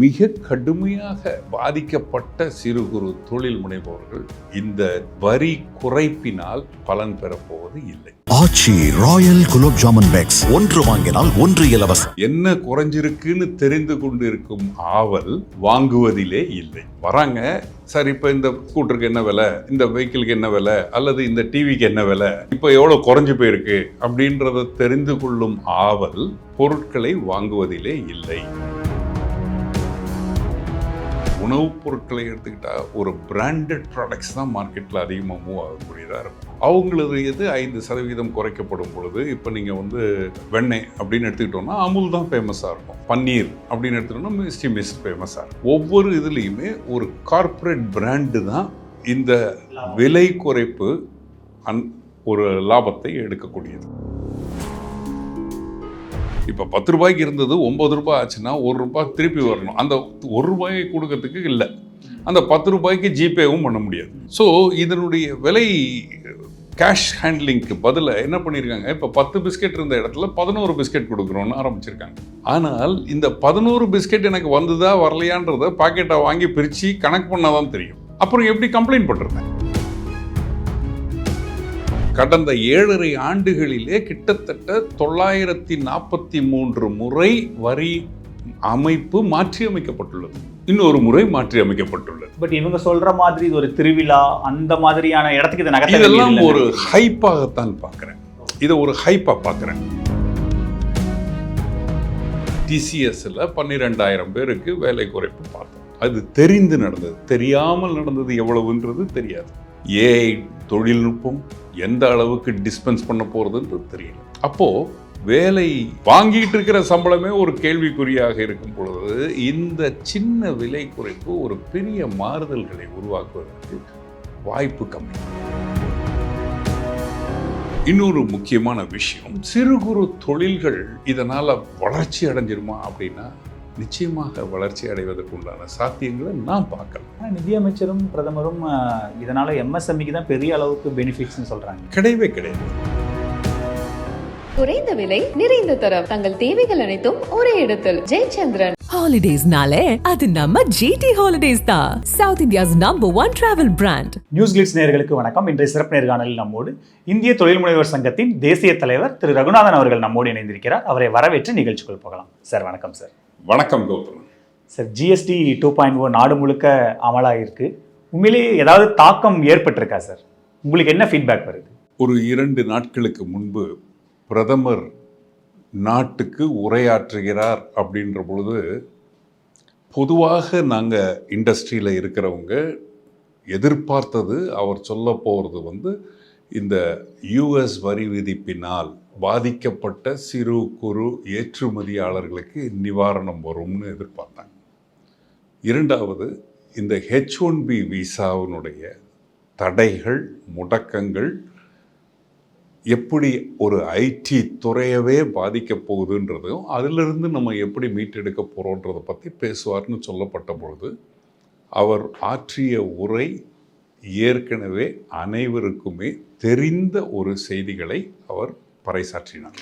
மிக கடுமையாக பாதிக்கப்பட்ட சிறு குறு தொழில் முனைவோர்கள் இந்த வரி குறைப்பினால் பலன் பெறப்போவது இல்லை. ஆச்சி ராயல் குலோப் ஜாமுன் பேக்ஸ் ஒன்று வாங்கினால் ஒன்று இலவசம். என்ன குறைஞ்சிருக்குன்னு தெரிந்து கொண்டிருக்கும் ஆவல் வாங்குவதிலே இல்லை. வராங்க சார் இப்போ இந்த ஸ்கூட்டருக்கு என்ன விலை? இந்த வெஹிக்கிளுக்கு என்ன விலை? அல்லது இந்த டிவிக்கு என்ன விலை? இப்போ எவ்வளோ குறைஞ்சு போயிருக்கு? அப்படின்றத தெரிந்து கொள்ளும் ஆவல் பொருட்களை வாங்குவதிலே இல்லை. உணவுப் பொருட்களை எடுத்துக்கிட்டா ஒரு பிராண்டட் ப்ராடக்ட்ஸ் தான் மார்க்கெட்டில் அதிகமாக மூவ் ஆகக்கூடியதாக இருக்கும். அவங்களது இது ஐந்து சதவீதம் குறைக்கப்படும் பொழுது இப்போ நீங்கள் வந்து வெண்ணெய் அப்படின்னு எடுத்துக்கிட்டோம்னா அமுல் தான் ஃபேமஸாக இருக்கும். பன்னீர் அப்படின்னு எடுத்துக்கிட்டோம்னா மிஸ்டி மிஸ் ஃபேமஸாக இருக்கும். ஒவ்வொரு இதுலேயுமே ஒரு கார்ப்பரேட் பிராண்டு தான் இந்த விலை குறைப்பு அன் ஒரு லாபத்தை எடுக்கக்கூடியது. இப்போ பத்து ரூபாய்க்கு இருந்தது ஒன்பது ரூபாய் ஆச்சுன்னா ஒரு ரூபாய் திருப்பி வரணும். அந்த ஒரு ரூபாயை கொடுக்கறதுக்கு இல்லை. அந்த பத்து ரூபாய்க்கு ஜிபேவும் பண்ண முடியாது. ஸோ இதனுடைய விலை கேஷ் ஹேண்ட்லிங்க்கு பதிலாக என்ன பண்ணியிருக்காங்க இப்போ பத்து பிஸ்கெட் இருந்த இடத்துல பதினோரு பிஸ்கெட் கொடுக்குறோன்னு ஆரம்பிச்சிருக்காங்க. ஆனால் இந்த பதினோரு பிஸ்கெட் எனக்கு வந்ததா வரலையான்றத பாக்கெட்டை வாங்கி பிரித்து கணக்கு பண்ணால் தான் தெரியும். அப்புறம் எப்படி கம்ப்ளைண்ட் பண்ணுறது கடந்த ஏழரை ஆண்டுகளிலே கிட்டத்தட்ட தொள்ளாயிரத்தி நாற்பத்தி மூன்று முறை வரி அமைப்பு மாற்றி அமைக்கப்பட்டுள்ளது. இன்னொரு முறை மாற்றி அமைக்கப்பட்டுள்ளது. பட் இவங்க சொல்ற மாதிரி இது ஒரு திருவிழா அந்த மாதிரியான இடத்துக்கு இதை நகர்த்த இதெல்லாம். ஒரு ஹைப்பாகத்தான் பார்க்குறேன். இதை ஒரு ஹைப்பாக பார்க்குறேன். டிசிஎஸ்ல பன்னிரெண்டாயிரம் பேருக்கு வேலை குறைப்பு பார்த்தோம். அது தெரிந்து நடந்தது. தெரியாமல் நடந்தது எவ்வளவுன்றது தெரியாது. ஏஐ தொழில்நுட்பம் எந்த அளவுக்கு டிஸ்பென்ஸ் பண்ண போகிறதுன்றது தெரியல. அப்போது வேலை வாங்கிட்டு இருக்கிற சம்பளமே ஒரு கேள்விக்குறியாக இருக்கும் பொழுது இந்த சின்ன விலை குறைப்பு ஒரு பெரிய மாறுதல்களை உருவாக்குவதற்கு வாய்ப்பு கம்மி. இன்னொரு முக்கியமான விஷயம் சிறு குறு தொழில்கள் இதனால் வளர்ச்சி அடைஞ்சிருமா அப்படின்னா நிச்சயமாக வளர்ச்சி அடைவதற்கு உண்டான சாத்தியங்களை நான் பார்க்கல ஆனா நிதியமைச்சரும் பிரதமரும் இதனால எம்எஸ்எம்இக்கு தான் பெரிய அளவுக்கு பெனிஃபிட்ஸ்னு சொல்றாங்க. கிடையவே கிடையாது. குறைந்த விலை நிறைந்த தரம். தங்கள் தேவைகள் அனைத்தும் ஒரே இடத்தில். ஜெயச்சந்திரன். ஹாலிடேஸ்னாலே அது நம்ம ஜிடி ஹாலிடேஸ் தான். South India's number one travel brand news glitz நேயர்களுக்கு வணக்கம். இன்றைய சிறப்பு நேர்காணலில் நம்மோடு இந்திய தொழில் முனைவர் சங்கத்தின் தேசிய தலைவர் திரு ரகுநாதன் அவர்கள் நம்மோடு இணைந்திருக்கிறார். அவரை வரவேற்று நிகழ்ச்சிக்குள் போகலாம். சார் வணக்கம் சார். வணக்கம் Gautham sir GST two point O நாடு முழுக்க அமலாயிருக்கு. உண்மையிலேயே ஏதாவது தாக்கம் ஏற்பட்டிருக்கா சார்? உங்களுக்கு என்ன ஃபீட்பேக் வருது? ஒரு இரண்டு நாட்களுக்கு முன்பு பிரதமர் நாட்டுக்கு உரையாற்றுகிறார் அப்படின்ற பொழுது பொதுவாக நாங்கள் இண்டஸ்ட்ரியில் இருக்கிறவங்க எதிர்பார்த்தது அவர் சொல்ல போகிறது வந்து இந்த யுஎஸ் வரி விதிப்பினால் பாதிக்கப்பட்ட சிறு குறு ஏற்றுமதியாளர்களுக்கு நிவாரணம் வரும்னு எதிர்பார்த்தாங்க. இரண்டாவது இந்த ஹெச் ஒன் பி விசாவினுடைய தடைகள் முடக்கங்கள் எப்படி ஒரு ஐடி துறையவே பாதிக்க போகுதுன்றதையும் அதிலிருந்து நம்ம எப்படி மீட்டெடுக்க போகிறோன்றதை பற்றி பேசுவார்னு சொல்லப்பட்ட பொழுது அவர் ஆற்றிய உரை ஏற்கனவே அனைவருக்குமே தெரிந்த ஒரு செய்திகளை அவர் பறைசாற்றினார்.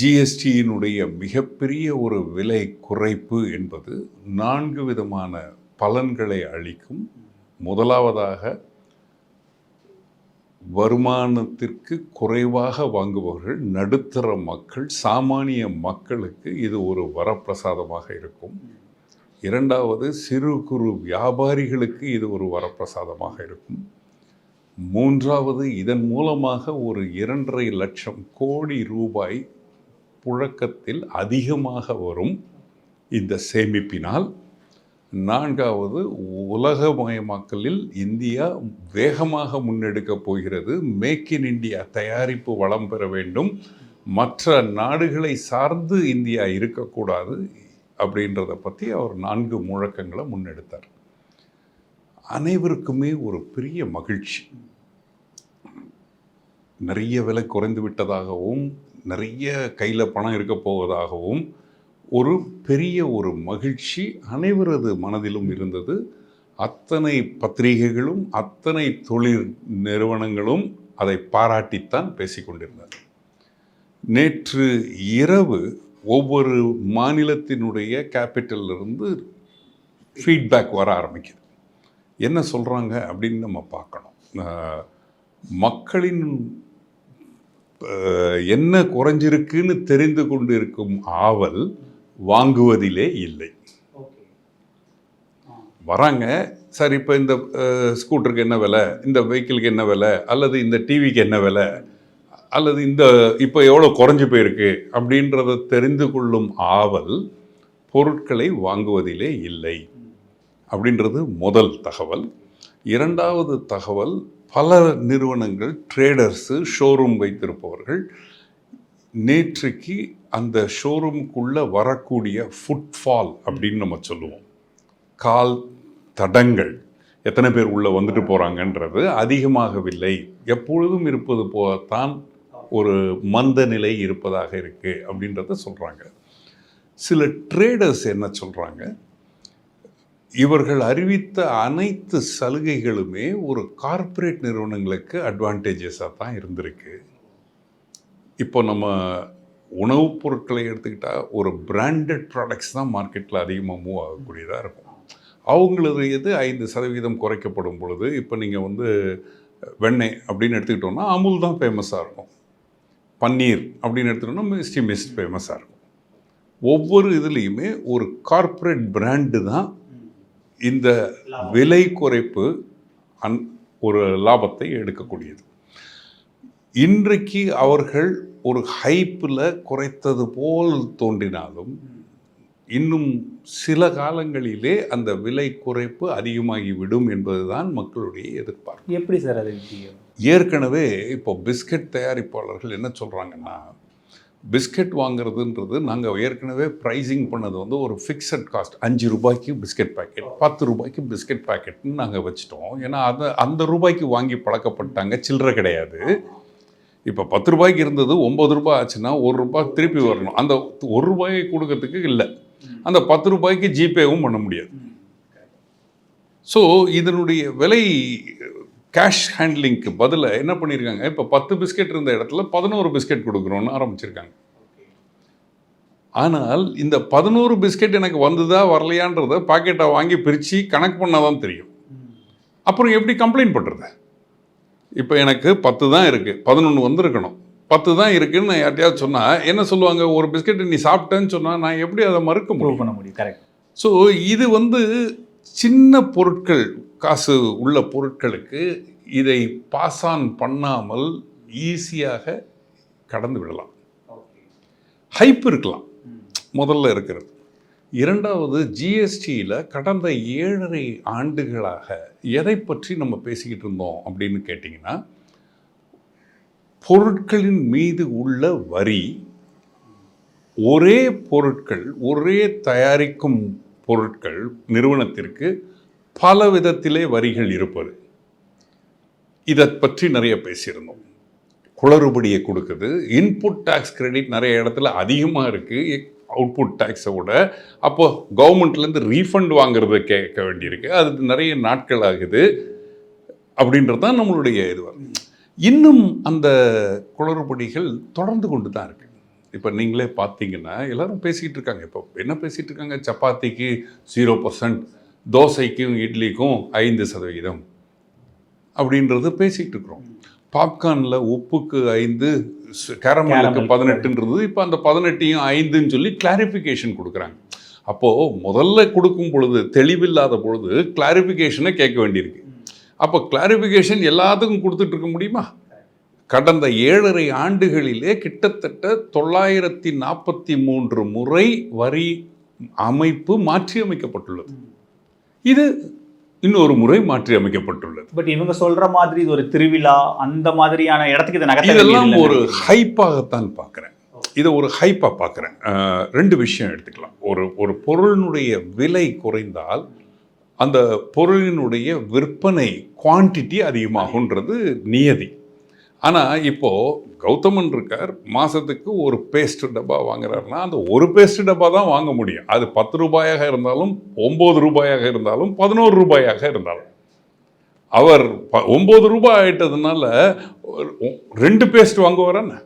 ஜிஎஸ்டியினுடைய மிகப்பெரிய ஒரு விலை குறைப்பு என்பது நான்கு விதமான பலன்களை அளிக்கும். முதலாவதாக வருமானத்திற்கு குறைவாக வாங்குபவர்கள் நடுத்தர மக்கள் சாமானிய மக்களுக்கு இது ஒரு வரப்பிரசாதமாக இருக்கும். இரண்டாவது சிறு குறு வியாபாரிகளுக்கு இது ஒரு வரப்பிரசாதமாக இருக்கும். மூன்றாவது இதன் மூலமாக ஒரு இரண்டரை லட்சம் கோடி ரூபாய் புழக்கத்தில் அதிகமாக வரும் இந்த சேமிப்பினால். நான்காவது உலகமயமாக்கலில் இந்தியா வேகமாக முன்னெடுக்கப் போகிறது. மேக் இன் இந்தியா தயாரிப்பு வளம் பெற வேண்டும். மற்ற நாடுகளை சார்ந்து இந்தியா இருக்கக்கூடாது அப்படின்றத பற்றி அவர் நான்கு முழக்கங்களை முன்னெடுத்தார். அனைவருக்குமே ஒரு பெரிய மகிழ்ச்சி. நிறைய விலை குறைந்து விட்டதாகவும் நிறைய கையில் பணம் இருக்க போவதாகவும் ஒரு பெரிய ஒரு மகிழ்ச்சி அனைவரது மனதிலும் இருந்தது. அத்தனை பத்திரிகைகளும் அத்தனை தொழில் நிறுவனங்களும் அதை பாராட்டித்தான் பேசிக்கொண்டிருந்தது நேற்று இரவு ஒவ்வொரு மாநிலத்தினுடைய கேபிட்டலிருந்து ஃபீட்பேக் வர ஆரம்பிக்குது. என்ன சொல்கிறாங்க அப்படின்னு நம்ம பார்க்கணும். மக்களின் என்ன குறைஞ்சிருக்குன்னு தெரிந்து கொண்டு இருக்கும் ஆவல் வாங்குவதிலே இல்லை. வராங்க சார் இப்போ இந்த ஸ்கூட்டருக்கு என்ன விலை? இந்த வெஹிக்கிளுக்கு என்ன விலை? அல்லது இந்த டிவிக்கு என்ன விலை? அல்லது இந்த இப்போ எவ்வளோ குறைஞ்சு போயிருக்கு? அப்படின்றத தெரிந்து கொள்ளும் ஆவல் பொருட்களை வாங்குவதிலே இல்லை. அப்படின்றது முதல் தகவல். இரண்டாவது தகவல் பல நிறுவனங்கள் ட்ரேடர்ஸு ஷோரூம் வைத்திருப்பவர்கள் நேற்றுக்கு அந்த ஷோரூமுக்குள்ளே வரக்கூடிய ஃபுட்ஃபால் அப்படின்னு நம்ம சொல்லுவோம். கால் தடங்கள். எத்தனை பேர் உள்ளே வந்துட்டு போகிறாங்கன்றது அதிகமாகவில்லை. எப்பொழுதும் இருப்பது போலத்தான் ஒரு மந்த நிலை இருப்பதாக இருக்குது அப்படின்றத சொல்கிறாங்க சில ட்ரேடர்ஸ் என்ன சொல்கிறாங்க இவர்கள் அறிவித்த அனைத்து சலுகைகளுமே ஒரு கார்ப்பரேட் நிறுவனங்களுக்கு அட்வான்டேஜஸாக தான் இருந்திருக்கு. இப்போ நம்ம உணவுப் பொருட்களை எடுத்துக்கிட்டால் ஒரு பிராண்டட் ப்ராடக்ட்ஸ் தான் மார்க்கெட்டில் அதிகமாக மூவ் ஆகக்கூடியதாக இருக்கும். அவங்களது இது ஐந்து சதவீதம் குறைக்கப்படும் பொழுது இப்போ நீங்கள் வந்து வெண்ணெய் அப்படின்னு எடுத்துக்கிட்டோம்னா அமுல் தான் ஃபேமஸாக இருக்கும். பன்னீர் அப்படின்னு எடுத்துக்கிட்டோம்னா மிஸ்டி மிஸ்ட் ஃபேமஸாக இருக்கும். ஒவ்வொரு இதுலேயுமே ஒரு கார்ப்பரேட் பிராண்டு தான் இந்த விலை குறைப்பு அன் ஒரு லாபத்தை எடுக்கக்கூடியது. இன்றைக்கு அவர்கள் ஒரு ஹைப்பில் குறைத்தது போல் தோன்றினாலும் இன்னும் சில காலங்களிலே அந்த விலை குறைப்பு அதிகமாகிவிடும் என்பதுதான் மக்களுடைய எதிர்பார்ப்பு. எப்படி சார் அது ஏற்கனவே இப்போ பிஸ்கட் தயாரிப்பாளர்கள் என்ன சொல்கிறாங்கன்னா பிஸ்கட் வாங்குறதுன்றது நாங்கள் ஏற்கனவே ப்ரைஸிங் பண்ணது வந்து ஒரு ஃபிக்ஸட் காஸ்ட் அஞ்சு ரூபாய்க்கு பிஸ்கட் பாக்கெட் பத்து ரூபாய்க்கு பிஸ்கட் பாக்கெட்னு நாங்கள் வச்சிட்டோம். ஏன்னா அதை அந்த ரூபாய்க்கு வாங்கி பழக்கப்பட்டாங்க. சில்லறை கிடையாது. இப்போ பத்து ரூபாய்க்கு இருந்தது ஒம்பது ரூபாய் ஆச்சுன்னா ஒரு ரூபாய் திருப்பி வரணும். அந்த ஒரு ரூபாயை கொடுக்கறதுக்கு இல்லை. அந்த பத்து ரூபாய்க்கு ஜிபேவும் பண்ண முடியாது. ஸோ இதனுடைய விலை கேஷ் ஹேண்ட்லிங்க்கு பதிலாக என்ன பண்ணியிருக்காங்க இப்போ பத்து பிஸ்கெட் இருந்த இடத்துல பதினோரு பிஸ்கெட் கொடுக்குறோன்னு ஆரம்பிச்சிருக்காங்க. ஆனால் இந்த பதினோரு பிஸ்கெட் எனக்கு வந்ததா வரலையான்றத பாக்கெட்டை வாங்கி பிரித்து கணக்கு பண்ணால் தான் தெரியும். அப்புறம் எப்படி கம்ப்ளைண்ட் பண்ணுறது இப்போ எனக்கு பத்து தான் இருக்குது பதினொன்று வந்திருக்கணும். பத்து தான் இருக்குன்னு நான் யார்ட்டையாவது சொன்னால் என்ன சொல்லுவாங்க? ஒரு பிஸ்கெட் நீ சாப்பிட்டேன்னு சொன்னால் நான் எப்படி அதை மறுக்க முடியும்? பண்ண முடியும். கரெக்ட் ஸோ இது வந்து சின்ன பொருட்கள் காசு உள்ள பொருட்களுக்கு இதை பாஸ் ஆன் பண்ணாமல் ஈஸியாக கடந்து விடலாம். ஹைப் இருக்கலாம். முதல்ல இருக்கிறது. இரண்டாவது ஜிஎஸ்டியில் கடந்த ஏழரை ஆண்டுகளாக எதை பற்றி நம்ம பேசிக்கிட்டு இருந்தோம் அப்படின்னு கேட்டிங்கன்னா பொருட்களின் மீது உள்ள வரி ஒரே பொருட்கள் ஒரே தயாரிக்கும் பொருட்கள் நிறுவனத்திற்கு பல விதத்திலே வரிகள் இருப்பது. இதை பற்றி நிறைய பேசியிருந்தோம். குளறுபடியை கொடுக்குது. இன்புட் டேக்ஸ் கிரெடிட் நிறைய இடத்துல அதிகமாக இருக்குது அவுட்புட் டேக்ஸை விட. அப்போது கவர்மெண்ட்லேருந்து ரீஃபண்ட் வாங்குறத கேட்க வேண்டியிருக்கு. அது நிறைய நாட்கள் ஆகுது. அப்படின்றது தான் நம்மளுடைய இது. இன்னும் அந்த குளறுபடிகள் தொடர்ந்து கொண்டு தான் இருக்குது இப்போ நீங்களே பார்த்தீங்கன்னா எல்லாரும் பேசிக்கிட்டு இருக்காங்க. இப்போ என்ன பேசிகிட்டு இருக்காங்க? சப்பாத்திக்கு ஜீரோ பர்சன்ட் தோசைக்கும் இட்லிக்கும் ஐந்து சதவிகிதம் அப்படின்றது பேசிகிட்டு இருக்கிறோம். பாப்கார்னில் உப்புக்கு ஐந்து கேரமலுக்கு. பதினெட்டுன்றது இப்போ அந்த பதினெட்டையும் ஐந்துன்னு சொல்லி கிளாரிஃபிகேஷன் கொடுக்குறாங்க. அப்போது முதல்ல கொடுக்கும் பொழுது தெளிவில்லாத பொழுது கிளாரிஃபிகேஷனை கேட்க வேண்டியிருக்கு. அப்போ கிளாரிஃபிகேஷன் எல்லாத்துக்கும் கொடுத்துட்டு இருக்க முடியுமா? கடந்த ஏழரை ஆண்டுகளிலே கிட்டத்தட்ட தொள்ளாயிரத்தி நாற்பத்தி மூன்று முறை வரி அமைப்பு மாற்றியமைக்கப்பட்டுள்ளது. இது இன்னொரு முறை மாற்றி அமைக்கப்பட்டுள்ளது. பட் இவங்க சொல்ற மாதிரி இது ஒரு திருவிழா அந்த மாதிரியான இடத்துக்கு இதை நகர்த்த இதெல்லாம் ஒரு. ஹைப்பாகத்தான் பார்க்குறேன். இதை ஒரு ஹைப்பாக பார்க்குறேன். ரெண்டு விஷயம் எடுத்துக்கலாம். ஒரு ஒரு பொருளினுடைய விலை குறைந்தால் அந்த பொருளினுடைய விற்பனை குவான்டிட்டி அதிகமாகுன்றது நியதி. ஆனால் இப்போது கௌதமன் இருக்கார் மாதத்துக்கு ஒரு பேஸ்ட் டப்பா வாங்குறாருன்னா அந்த ஒரு பேஸ்ட் டப்பா தான் வாங்க முடியும். அது பத்து ரூபாயாக இருந்தாலும் ஒம்பது ரூபாயாக இருந்தாலும் பதினோரு ரூபாயாக இருந்தாலும். அவர் ப ஒம்பது ரூபாய் ஆயிட்டதுனால ஒரு- ரெண்டு பேஸ்ட் வாங்குவாரான்னு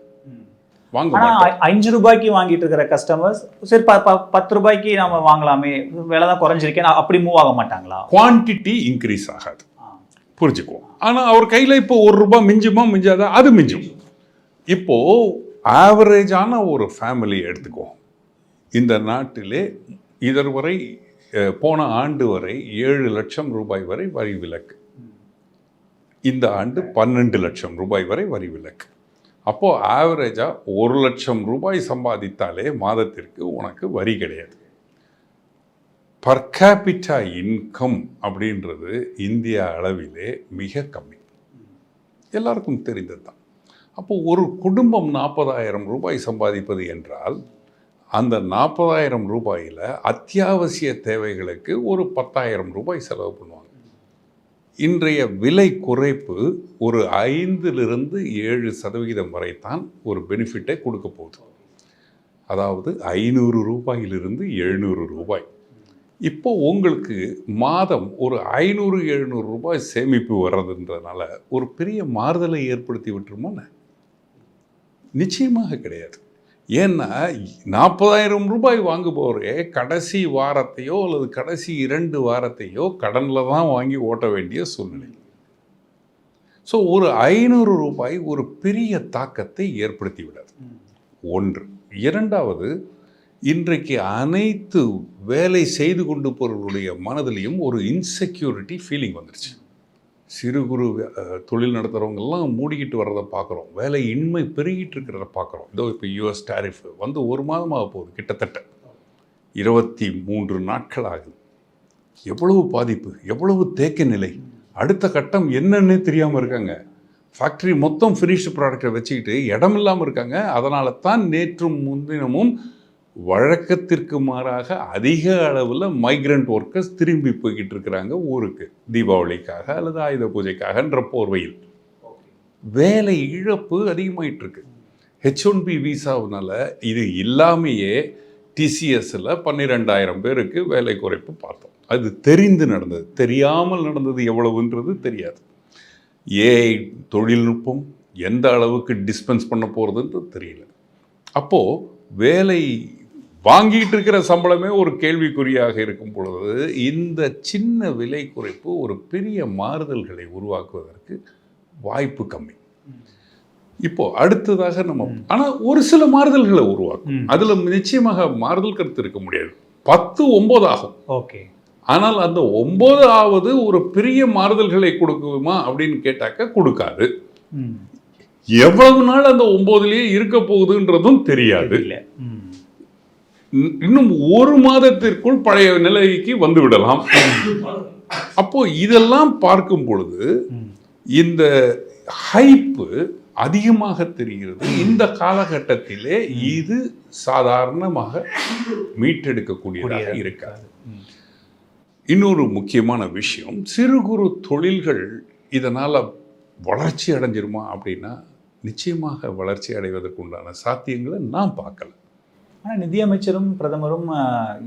வாங்க அஞ்சு ரூபாய்க்கு வாங்கிட்டு இருக்கிற கஸ்டமர்ஸ் சரி பத்து ரூபாய்க்கு நாம வாங்கலாமே விலை தான் குறைஞ்சிருக்கேன் அப்படி மூவ் ஆக மாட்டாங்களா? குவான்டிட்டி இன்க்ரீஸ் ஆகாது. புரிஞ்சுக்குவோம். ஆனால் அவர் கையில் இப்போ ஒரு ரூபாய் மிஞ்சுமா மிஞ்சாதா? அது மிஞ்சும். இப்போது ஆவரேஜான ஒரு ஃபேமிலி எடுத்துக்குவோம். இந்த நாட்டிலே இதர் வரை போன ஆண்டு வரை ஏழு லட்சம் ரூபாய் வரை வரி விலக்கு. இந்த ஆண்டு பன்னெண்டு லட்சம் ரூபாய் வரை வரி விலக்கு. அப்போது ஆவரேஜாக ஒரு லட்சம் ரூபாய் சம்பாதித்தாலே மாதத்திற்கு உனக்கு வரி கிடையாது. பர் கேபிட்டா இன்கம் அப்படின்றது இந்திய அளவிலே மிக கம்மி. எல்லாருக்கும் தெரிந்தது தான் அப்போ ஒரு குடும்பம் நாற்பதாயிரம் ரூபாய் சம்பாதிப்பது என்றால் அந்த நாற்பதாயிரம் ரூபாயில் அத்தியாவசிய தேவைகளுக்கு ஒரு பத்தாயிரம் ரூபாய் செலவு பண்ணுவாங்க. இன்றைய விலை குறைப்பு ஒரு ஐந்திலிருந்து ஏழு சதவிகிதம் வரை தான் ஒரு பெனிஃபிட்டை கொடுக்க போகுது. அதாவது ஐநூறு ரூபாயிலிருந்து எழுநூறு ரூபாய். இப்போ உங்களுக்கு மாதம் ஒரு ஐநூறு எழுநூறு ரூபாய் சேமிப்பு வர்றதுன்றதுனால ஒரு பெரிய மாறுதலை ஏற்படுத்தி விட்டுருமோன்னு நிச்சயமாக கிடையாது. ஏன்னா நாற்பதாயிரம் ரூபாய் வாங்குபவரே கடைசி வாரத்தையோ அல்லது கடைசி இரண்டு வாரத்தையோ கடனில் தான் வாங்கி ஓட்ட வேண்டிய சூழ்நிலை. ஸோ ஒரு ஐநூறு ரூபாய் ஒரு பெரிய தாக்கத்தை ஏற்படுத்தி விடாது. ஒன்று. இரண்டாவது இன்றைக்கு அனைத்து வேலை செய்து கொண்டு போகிறவர்களுடைய மனதிலையும் ஒரு இன்செக்யூரிட்டி ஃபீலிங் வந்துருச்சு. சிறு குறு தொழில் நடத்துகிறவங்கெல்லாம் மூடிக்கிட்டு வர்றதை பார்க்குறோம் வேலை இன்மை பெருகிட்டு இருக்கிறத பார்க்குறோம் இதோ இப்போ யூஎஸ் டேரிஃப் வந்து ஒரு மாதமாக போகுது கிட்டத்தட்ட. இருபத்தி மூன்று நாட்கள் ஆகுது. எவ்வளவு பாதிப்பு எவ்வளவு தேக்க நிலை அடுத்த கட்டம் என்னன்னே தெரியாமல் இருக்காங்க. ஃபேக்ட்ரி மொத்தம் ஃபினிஷ்டு ப்ராடக்டை வச்சுக்கிட்டு இடமில்லாமல் இருக்காங்க. அதனால தான் நேற்றும் முன்தினமும் வழக்கத்திற்கு மாறாக அதிக அளவில் மைக்ரண்ட் ஒர்க்கர்ஸ் திரும்பி போய்கிட்டு இருக்கிறாங்க ஊருக்கு. தீபாவளிக்காக அல்லது ஆயுத பூஜைக்காகன்ற போர்வையில். வேலை இழப்பு அதிகமாயிட்டு இருக்கு ஹெச் ஒன் பி விசாவினால இது இல்லாமையே டிசிஎஸ்ல பன்னிரெண்டாயிரம் பேருக்கு வேலை குறைப்பு பார்த்தோம். அது தெரிந்து நடந்தது. தெரியாமல் நடந்தது எவ்வளவுன்றது தெரியாது. ஏஐ தொழில்நுட்பம் எந்த அளவுக்கு டிஸ்பென்ஸ் பண்ண போகிறதுன்றது தெரியல. அப்போது வேலை வாங்கிட்டு இருக்கிற சம்பளமே ஒரு கேள்விக்குறியாக இருக்கும் பொழுது இந்த சின்ன விலை குறைப்பு ஒரு பெரிய மாறுதல்களை உருவாக்குவதற்கு வாய்ப்பு கம்மி. இப்போ அடுத்ததாக நம்ம ஆனா ஒரு சில மாறுதல்களை உருவாக்கும். அதுல நிச்சயமாக மாறுதல் கருத்து இருக்க முடியாது. பத்து ஒன்பது ஆகும். ஓகே. ஆனால் அந்த ஒன்பது ஆவது ஒரு பெரிய மாறுதல்களை கொடுக்குமா அப்படின்னு கேட்டாக்க கொடுக்காது. எவ்வளவு நாள் அந்த ஒன்பதுலயே இருக்க போகுதுன்றதும் தெரியாது. இன்- இன்னும் ஒரு மாதத்திற்குள் பழைய நிலைக்கு வந்து விடலாம். அப்போ இதெல்லாம் பார்க்கும் பொழுது. இந்த ஹைப்பு அதிகமாக தெரிகிறது. இந்த காலகட்டத்திலே இது சாதாரணமாக மீட்டெடுக்கக்கூடியதாக கூடியதாக இருக்காது. இன்னொரு முக்கியமான விஷயம் சிறு குறு தொழில்கள் இதனால் வளர்ச்சி அடைஞ்சிருமா அப்படின்னா நிச்சயமாக வளர்ச்சி அடைவதற்குண்டான சாத்தியங்களை நான் பார்க்கல. ஆனால் நிதியமைச்சரும் பிரதமரும்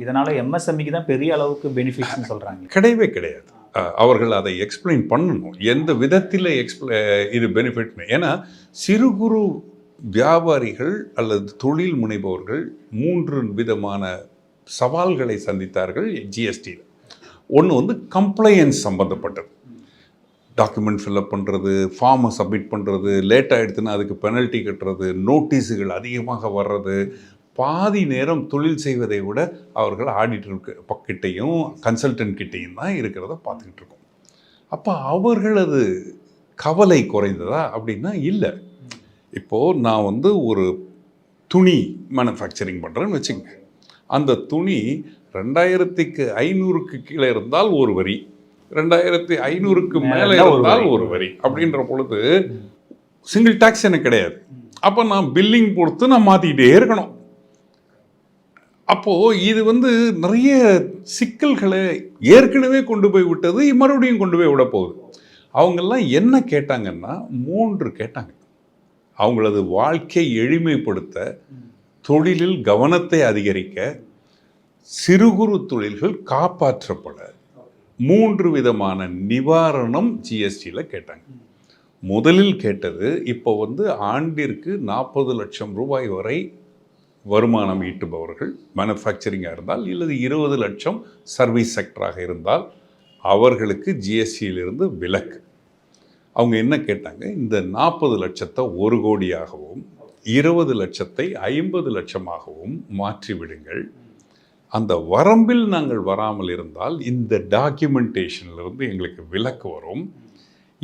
இதனால் எம்எஸ்எம்இக்கு தான் பெரிய அளவுக்கு பெனிஃபிட்ஸ்னு சொல்கிறாங்க கிடையவே கிடையாது. அவர்கள் அதை எக்ஸ்பிளைன் பண்ணணும். எந்த விதத்தில் எக்ஸ்பிள இது பெனிஃபிட்னு ஏன்னா சிறு குறு வியாபாரிகள் அல்லது தொழில் முனைபவர்கள் மூன்று விதமான சவால்களை சந்தித்தார்கள் ஜிஎஸ்டியில் ஒன்று வந்து கம்ப்ளையன்ஸ் சம்மந்தப்பட்டது டாக்குமெண்ட் ஃபில்அப் பண்ணுறது ஃபார்மை சப்மிட் பண்ணுறது லேட் ஆகிடுதுன்னா அதுக்கு பெனல்ட்டி கட்டுறது நோட்டீஸுகள் அதிகமாக வர்றது பாதி நேரம் தொழில் செய்வதை விட அவர்கள் ஆடிட்டர் கிட்டையும் கன்சல்டன்ட் கிட்டையும் தான் இருக்கிறத பார்த்துக்கிட்டு இருக்கோம். அப்போ அவர்களது கவலை குறைந்ததா அப்படின்னா இல்லை. இப்போது நான் வந்து ஒரு துணி மேனுஃபேக்சரிங் பண்ணுறேன்னு வச்சுக்கங்க. அந்த துணி ரெண்டாயிரத்துக்கு ஐநூறுக்கு கீழே இருந்தால் ஒரு வரி. ரெண்டாயிரத்தி ஐநூறுக்கு மேல இருந்தால். ஒரு வரி. அப்படின்ற பொழுது சிங்கிள் டேக்ஸ் எனக்கு கிடையாது. அப்போ நான் பில்லிங் கொடுத்து நான் மாற்றிக்கிட்டே இருக்கணும். அப்போது இது வந்து நிறைய சிக்கல்களை ஏற்கனவே கொண்டு போய் விட்டது மறுபடியும் கொண்டு போய் விட போகுது. அவங்கெல்லாம் என்ன கேட்டாங்கன்னா மூன்று கேட்டாங்க. அவங்களது வாழ்க்கை எளிமைப்படுத்த தொழிலில் கவனத்தை அதிகரிக்க சிறு குறு தொழில்கள் காப்பாற்றப்பட மூன்று விதமான நிவாரணம் ஜிஎஸ்டியில் கேட்டாங்க. முதலில் கேட்டது இப்போ வந்து ஆண்டிற்கு நாற்பது லட்சம் ரூபாய் வரை வருமானம் ஈட்டுபவர்கள் மேனுஃபேக்சரிங்காக இருந்தால் இல்லது இருபது லட்சம் சர்வீஸ் செக்டராக இருந்தால் அவர்களுக்கு ஜிஎஸ்டியிலிருந்து விலக்கு. அவங்க என்ன கேட்டாங்க? இந்த நாற்பது லட்சத்தை ஒரு கோடியாகவும் இருபது லட்சத்தை ஐம்பது லட்சமாகவும் மாற்றிவிடுங்கள் அந்த வரம்பில் நாங்கள் வராமல் இருந்தால் இந்த டாக்குமெண்டேஷன்லேருந்து எங்களுக்கு விலக்கு வரும்.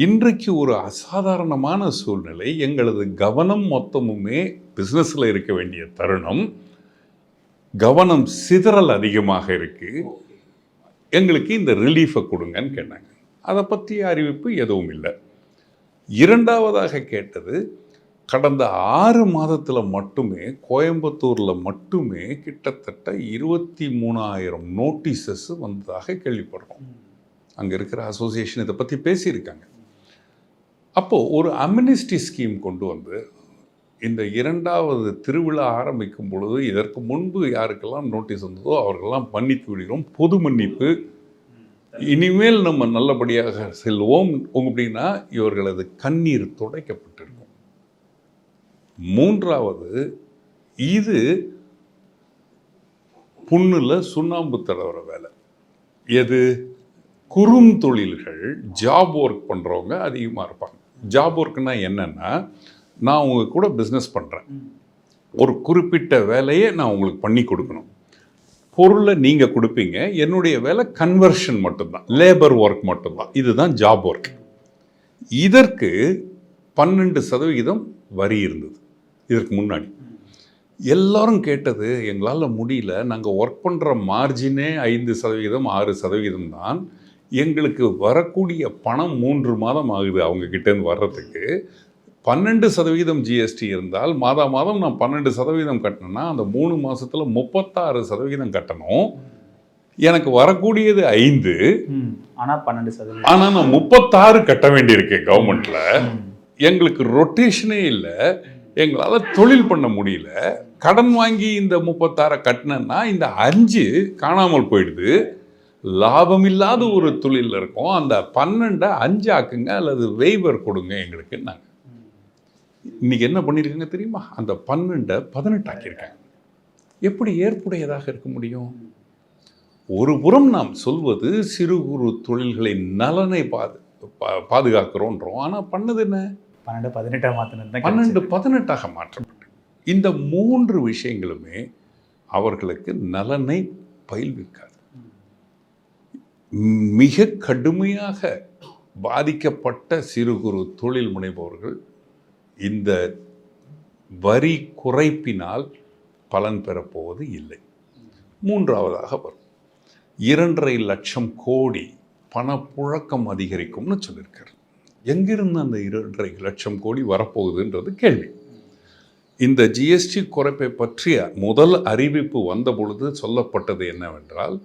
இன்றைக்கு ஒரு அசாதாரணமான சூழ்நிலை எங்களது கவனம் மொத்தமுமே பிஸ்னஸில் இருக்க வேண்டிய தருணம். கவனம் சிதறல் அதிகமாக இருக்குது எங்களுக்கு இந்த ரிலீஃபை கொடுங்கன்னு கேட்டாங்க. அதை பற்றிய அறிவிப்பு எதுவும் இல்லை. இரண்டாவதாக கேட்டது கடந்த ஆறு மாதத்தில் மட்டுமே கோயம்புத்தூரில் மட்டுமே கிட்டத்தட்ட இருபத்தி மூணாயிரம் நோட்டீசஸ் வந்ததாக கேள்விப்படுறோம். அங்கே இருக்கிற அசோசியேஷன் இதை பற்றி பேசியிருக்காங்க. அப்போது ஒரு அம்னிஸ்டி ஸ்கீம் கொண்டு வந்து இந்த இரண்டாவது திருவிழா ஆரம்பிக்கும் பொழுது இதற்கு முன்பு யாருக்கெல்லாம் நோட்டீஸ் வந்ததோ அவர்களெல்லாம் மன்னித்து விடுகிறோம். பொது மன்னிப்பு. இனிமேல் நம்ம நல்லபடியாக செல்வோம். அப்படின்னா இவர்களது கண்ணீர் துடைக்கப்பட்டிருக்கும். மூன்றாவது இது புண்ணில் சுண்ணாம்பு தடவுற வேலை. எது? குறுந்தொழில்கள் ஜாப் ஒர்க் பண்ணுறவங்க அதிகமாக இருப்பாங்க. ஜாப் ஒர்க்னா என்னென்னா நான் உங்க கூட பிஸ்னஸ் பண்ணுறேன் ஒரு குறிப்பிட்ட வேலையை நான் உங்களுக்கு பண்ணி கொடுக்கணும். பொருளை நீங்கள் கொடுப்பீங்க. என்னுடைய வேலை கன்வர்ஷன் மட்டும்தான். லேபர் ஒர்க் மட்டும்தான். இதுதான் ஜாப் ஒர்க் இதற்கு பன்னெண்டு சதவிகிதம் வரி இருந்தது. இதற்கு முன்னாடி. எல்லாரும் கேட்டது எங்களால் முடியல. நாங்கள் ஒர்க் பண்ணுற மார்ஜினே ஐந்து சதவீதம் ஆறு சதவிகிதம் தான். எங்களுக்கு வரக்கூடிய பணம் மூன்று மாதம் ஆகுது அவங்க கிட்டேருந்து வர்றதுக்கு. பன்னெண்டு சதவீதம் ஜிஎஸ்டி இருந்தால் மாதா மாதம் நான் பன்னெண்டு சதவீதம் கட்டினேன்னா அந்த மூணு மாசத்துல முப்பத்தாறு சதவீதம் கட்டணும். எனக்கு வரக்கூடியது ஐந்து. ஆனால் பன்னெண்டு சதவீதம். ஆனால் நான் முப்பத்தாறு கட்ட வேண்டியிருக்கு கவர்மெண்ட்ல எங்களுக்கு ரொட்டேஷனே இல்லை. எங்களால் தொழில் பண்ண முடியல. கடன் வாங்கி இந்த முப்பத்தாறை கட்டினேன்னா இந்த அஞ்சு காணாமல் போயிடுது. லாபம் இல்லாத ஒரு தொழிலில் இருக்கோம். அந்த பன்னெண்டை அஞ்சு ஆக்குங்க அல்லது வெய்வர் கொடுங்க எங்களுக்கு நாங்கள் இன்னைக்கு என்ன பண்ணியிருக்காங்க தெரியுமா? அந்த பன்னெண்டை பதினெட்டு ஆக்கியிருக்காங்க. எப்படி ஏற்புடையதாக இருக்க முடியும்? ஒரு புறம் நாம் சொல்வது சிறு குறு தொழில்களின் நலனை பாது பாதுகாக்கிறோன்றோம். ஆனால் பண்ணது என்ன? பன்னெண்டு பதினெட்டாக மாற்றினது பன்னெண்டு பதினெட்டாக மாற்றப்பட்டு இந்த மூன்று விஷயங்களுமே அவர்களுக்கு நலனை பயில்விக்காது மிக கடுமையாக பாதிக்கப்பட்ட சிறு குறு தொழில் முனைபவர்கள் இந்த வரி குறைப்பினால் பலன் பெறப்போவது இல்லை. மூன்றாவதாக வரும். இரண்டரை லட்சம் கோடி பணப்புழக்கம் அதிகரிக்கும்னு சொல்லியிருக்கார். எங்கிருந்து அந்த இரண்டரை லட்சம் கோடி வரப்போகுதுன்றது கேள்வி. இந்த ஜிஎஸ்டி குறைப்பை பற்றிய முதல் அறிவிப்பு வந்த பொழுது சொல்லப்பட்டது என்னவென்றால்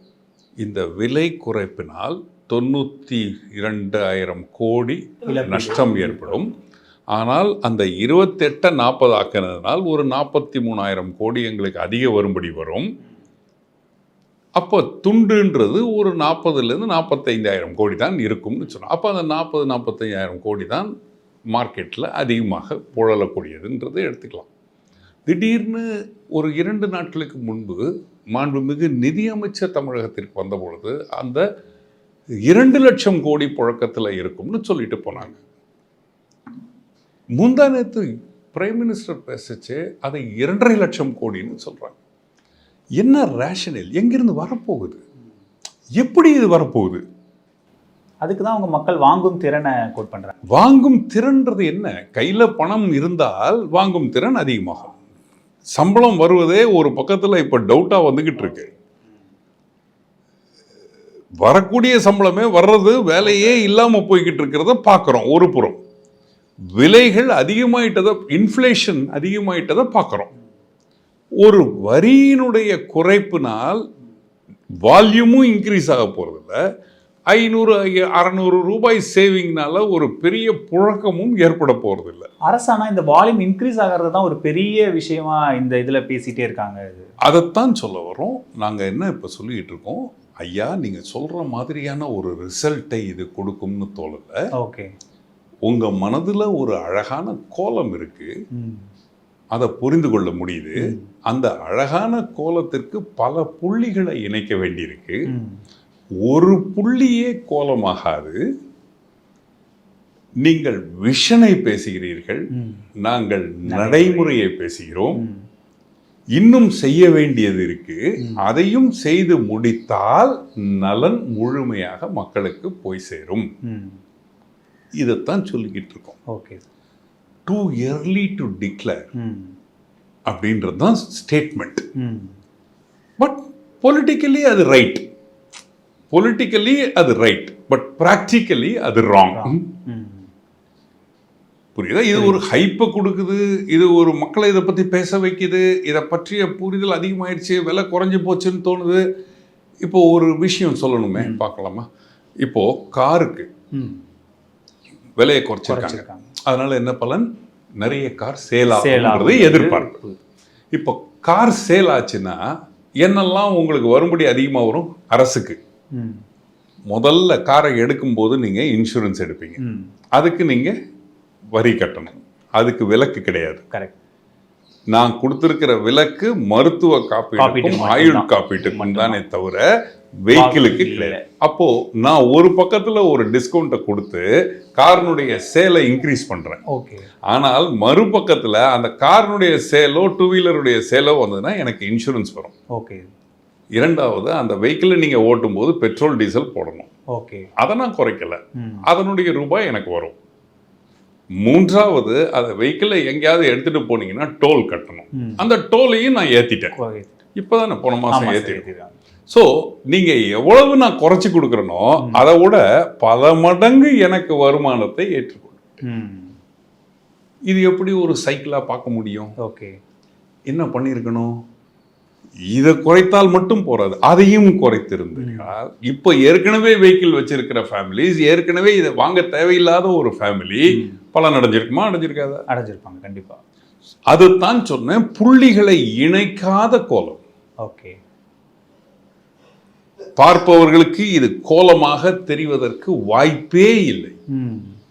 இந்த விலை குறைப்பினால் தொண்ணூற்றி இரண்டாயிரம் கோடி. நஷ்டம் ஏற்படும். ஆனால் அந்த இருபத்தெட்டை நாற்பது ஆக்கினதுனால் ஒரு நாற்பத்தி மூணாயிரம் கோடி எங்களுக்கு அதிக வரும்படி வரும். அப்போ துண்டுன்றது ஒரு நாற்பதுலேருந்து நாற்பத்தைந்தாயிரம் கோடி தான் இருக்கும்னு சொன்னோம். அப்போ அந்த நாற்பது நாற்பத்தையாயிரம் கோடி தான் மார்க்கெட்டில் அதிகமாக புழலக்கூடியதுன்றதை எடுத்துக்கலாம். திடீர்னு ஒரு இரண்டு நாட்களுக்கு முன்பு மாண்புமிகு நிதியமைச்சர் தமிழகத்திற்கு வந்த பொழுது அந்த இரண்டு லட்சம் கோடி புழக்கத்தில் இருக்கும்னு சொல்லிட்டு போனாங்க. முந்தா நேத்து பிரைம் மினிஸ்டர் பேசிச்சு அதை இரண்டரை லட்சம் கோடின்னு சொல்றாங்க. என்ன ரேஷனல் எங்கிருந்து வரப்போகுது? எப்படி இது வரப்போகுது? அதுக்கு தான் அவங்க மக்கள் வாங்கும் திறனை கோட் பண்ணுறாங்க வாங்கும் திறன்றது என்ன? கையில் பணம் இருந்தால் வாங்கும் திறன் அதிகமாகும். சம்பளம் வருவதே ஒரு பக்கத்தில் இப்போ டவுட்டாக வந்துக்கிட்டு இருக்கு வரக்கூடிய சம்பளமே வர்றது வேலையே இல்லாமல் போய்கிட்டு இருக்கிறத பார்க்குறோம் ஒரு புறம். விலைகள் அதிகமாயிட்டதை இன்ஃப்ளேஷன் அதிகமாயிட்டதை பார்க்குறோம் ஒரு வரியினுடைய குறைப்பினால் வால்யூமும் இன்க்ரீஸ் ஆக போகிறதில்ல ஐநூறு அறநூறு ரூபாய் சேவிங்னால ஒரு பெரிய புழக்கமும் ஏற்பட போகிறதில்ல அரசானா இந்த வால்யூம் இன்க்ரீஸ் ஆகிறது தான் ஒரு பெரிய விஷயமா இந்த இதில் பேசிட்டே இருக்காங்க இது. அதைத்தான் சொல்ல வரோம் நாங்கள் என்ன இப்போ சொல்லிக்கிட்டு இருக்கோம்? ஐயா நீங்கள் சொல்கிற மாதிரியான ஒரு ரிசல்ட்டை இது கொடுக்கும்னு தோணலை. ஓகே. உங்க மனதுல ஒரு அழகான கோலம் இருக்கு. ம். அதை புரிந்து கொள்ள முடியுது. அந்த அழகான கோலத்திற்கு பல புள்ளிகளை இணைக்க வேண்டியிருக்கு. ஒரு புள்ளியே கோலமாகாது. நீங்கள் விஷனை பேசுகிறீர்கள். நாங்கள் நடைமுறையை பேசுகிறோம். இன்னும் செய்ய வேண்டியது இருக்கு. அதையும் செய்து முடித்தால் நலன் முழுமையாக மக்களுக்கு போய் சேரும். இதைத்தான் சொல்லிக்கிட்டு இருக்கோம். Okay. Too early to declare. அப்படின்றது தான் ஸ்டேட்மெண்ட். பட் பொலிட்டிக்கலி அது ரைட் பொலிட்டிக்கலி அது ரைட் பட் ப்ராக்டிக்கலி அது ராங். புரியுதா? இது ஒரு ஹைப்பை கொடுக்குது இது ஒரு மக்களை இதை பற்றி பேச வைக்குது இதை பற்றிய புரிதல் அதிகமாயிடுச்சு விலை குறைஞ்சி போச்சுன்னு தோணுது. இப்போ ஒரு விஷயம் சொல்லணுமே பார்க்கலாமா? இப்போ காருக்கு. விலையை குறைச்சிருக்காங்க. அதனால என்ன பலன்? நிறைய கார் சேல். எதிர்பார்ப்பு. இப்போ கார் சேல் ஆச்சுன்னா என்னெல்லாம் உங்களுக்கு வரும்படி அதிகமாக வரும்? அரசுக்கு. முதல்ல காரை எடுக்கும்போது நீங்கள் இன்சூரன்ஸ் எடுப்பீங்க. அதுக்கு நீங்கள் வரி கட்டணும். அதுக்கு விலக்கு கிடையாது. கரெக்ட் நான் கொடுத்துருக்கிற விலக்கு மருத்துவ காப்பீடுக்கும் காப்பீட்டுக்கு ஆயுள். காப்பீட்டுக்கும் தானே தவிர வெஹிக்கிளுக்கு. கிடையாது. அப்போ நான் ஒரு பக்கத்துல ஒரு டிஸ்கவுண்ட்டை கொடுத்து காரினுடைய சேலை இன்க்ரீஸ் பண்றேன். ஆனால் மறுபக்கத்துல அந்த காரினுடைய சேலோ டூ வீலருடைய சேலோ வந்ததுன்னா எனக்கு இன்சூரன்ஸ் வரும். ஓகே. இரண்டாவது அந்த வெஹிக்கிளை நீங்க ஓட்டும் போது பெட்ரோல் டீசல் போடணும். ஓகே. அதை நான் குறைக்கல. அதனுடைய ரூபாய் எனக்கு வரும். மூன்றாவது அந்த வெஹிக்கிளை எங்கேயாவது எடுத்துட்டு போனீங்கன்னா டோல் கட்டணும். அந்த டோலையும் நான் ஏத்திட்டேன். ஓகே. இப்போதானே போன ஏத்திட்டேன் ஏத்திருக்காங்க. ஸோ நீங்க எவ்வளவு நான் குறைச்சி கொடுக்குறனோ அதை விட பல மடங்கு எனக்கு வருமானத்தை ஏற்றுக்கொள்ளும். ம். இது எப்படி ஒரு சைக்கிளா பார்க்க முடியும்? ஓகே. என்ன பண்ணியிருக்கணும்? இதை குறைத்தால் மட்டும் போறாது. அதையும் குறைத்திருந்தால் இப்போ ஏற்கனவே வெஹிக்கிள் வச்சிருக்கிற ஃபேமிலிஸ் ஏற்கனவே இதை வாங்க தேவையில்லாத ஒரு ஃபேமிலி பலன் அடைஞ்சிருக்குமா அடைஞ்சிருக்காதா? அடைஞ்சிருப்பாங்க கண்டிப்பா. அதுதான் சொன்னேன் புள்ளிகளை இணைக்காத கோலம். ஓகே. பார்ப்பவர்களுக்கு இது கோலமாக தெரிவதற்கு வாய்ப்பே இல்லை.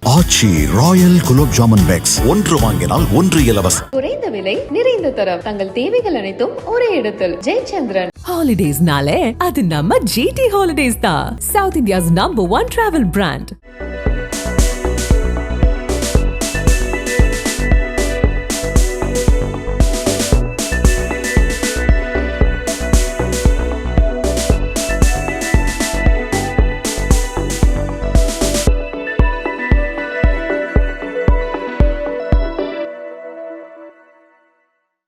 Aachi royal gulab jamun packs. ஒன்று வாங்கினால் ஒன்று இலவசம். குறைந்த விலை நிறைந்த தரம். தங்கள் தேவைகள் அனைத்தும் ஒரே இடத்தில். ஜெயச்சந்திரன். Nale, அது நம்ம GT Holidays தான். South India's number one travel brand.